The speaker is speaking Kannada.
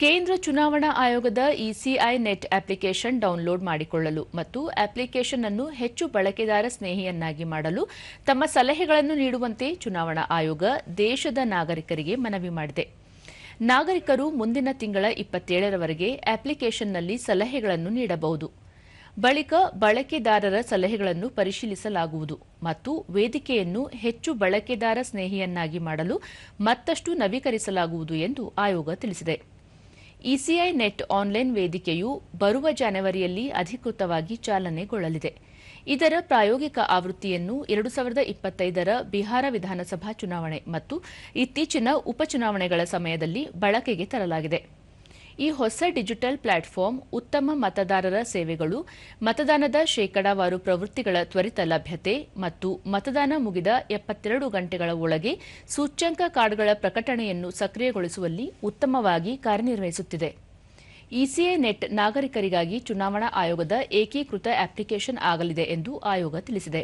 ಕೇಂದ್ರ ಚುನಾವಣಾ ಆಯೋಗದ ಇಸಿಐ ನೆಟ್ ಅಪ್ಲಿಕೇಶನ್ ಡೌನ್ಲೋಡ್ ಮಾಡಿಕೊಳ್ಳಲು ಮತ್ತು ಅಪ್ಲಿಕೇಶನ್ ಅನ್ನು ಹೆಚ್ಚು ಬಳಕೆದಾರ ಸ್ನೇಹಿಯನ್ನಾಗಿ ಮಾಡಲು ತಮ್ಮ ಸಲಹೆಗಳನ್ನು ನೀಡುವಂತೆ ಚುನಾವಣಾ ಆಯೋಗ ದೇಶದ ನಾಗರಿಕರಿಗೆ ಮನವಿ ಮಾಡಿದೆ. ನಾಗರಿಕರು ಮುಂದಿನ ತಿಂಗಳ ಇಪ್ಪತ್ತೇಳರವರೆಗೆ ಅಪ್ಲಿಕೇಶನ್ನಲ್ಲಿ ಸಲಹೆಗಳನ್ನು ನೀಡಬಹುದು. ಬಳಿಕ ಬಳಕೆದಾರರ ಸಲಹೆಗಳನ್ನು ಪರಿಶೀಲಿಸಲಾಗುವುದು ಮತ್ತು ವೇದಿಕೆಯನ್ನು ಹೆಚ್ಚು ಬಳಕೆದಾರ ಸ್ನೇಹಿಯನ್ನಾಗಿ ಮಾಡಲು ಮತ್ತಷ್ಟು ನವೀಕರಿಸಲಾಗುವುದು ಎಂದು ಆಯೋಗ ತಿಳಿಸಿದೆ. ಇಸಿಐ ನೆಟ್ ಆನ್ಲೈನ್ ವೇದಿಕೆಯು ಬರುವ ಜನವರಿಯಲ್ಲಿ ಅಧಿಕೃತವಾಗಿ ಚಾಲನೆಗೊಳ್ಳಲಿದೆ. ಇದರ ಪ್ರಾಯೋಗಿಕ ಆವೃತ್ತಿಯನ್ನು ಎರಡು ಸಾವಿರದ ಇಪ್ಪತ್ತೈದರ ಬಿಹಾರ ವಿಧಾನಸಭಾ ಚುನಾವಣೆ ಮತ್ತು ಇತ್ತೀಚಿನ ಉಪಚುನಾವಣೆಗಳ ಸಮಯದಲ್ಲಿ ಬಳಕೆಗೆ ತರಲಾಗಿದೆ. ಈ ಹೊಸ ಡಿಜಿಟಲ್ ಪ್ಲಾಟ್ಫಾರ್ಮ್ ಉತ್ತಮ ಮತದಾರರ ಸೇವೆಗಳು, ಮತದಾನದ ಶೇಕಡಾವಾರು ಪ್ರವೃತ್ತಿಗಳ ತ್ವರಿತ ಲಭ್ಯತೆ ಮತ್ತು ಮತದಾನ ಮುಗಿದ ಎಪ್ಪತ್ತೆರಡು ಗಂಟೆಗಳ ಒಳಗೆ ಸೂಚ್ಯಂಕ ಕಾರ್ಡ್ಗಳ ಪ್ರಕಟಣೆಯನ್ನು ಸಕ್ರಿಯಗೊಳಿಸುವಲ್ಲಿ ಉತ್ತಮವಾಗಿ ಕಾರ್ಯನಿರ್ವಹಿಸುತ್ತಿದೆ. ಇಸಿಎ ನೆಟ್ ನಾಗರಿಕರಿಗಾಗಿ ಚುನಾವಣಾ ಆಯೋಗದ ಏಕೀಕೃತ ಅಪ್ಲಿಕೇಶನ್ ಆಗಲಿದೆ ಎಂದು ಆಯೋಗ ತಿಳಿಸಿದೆ.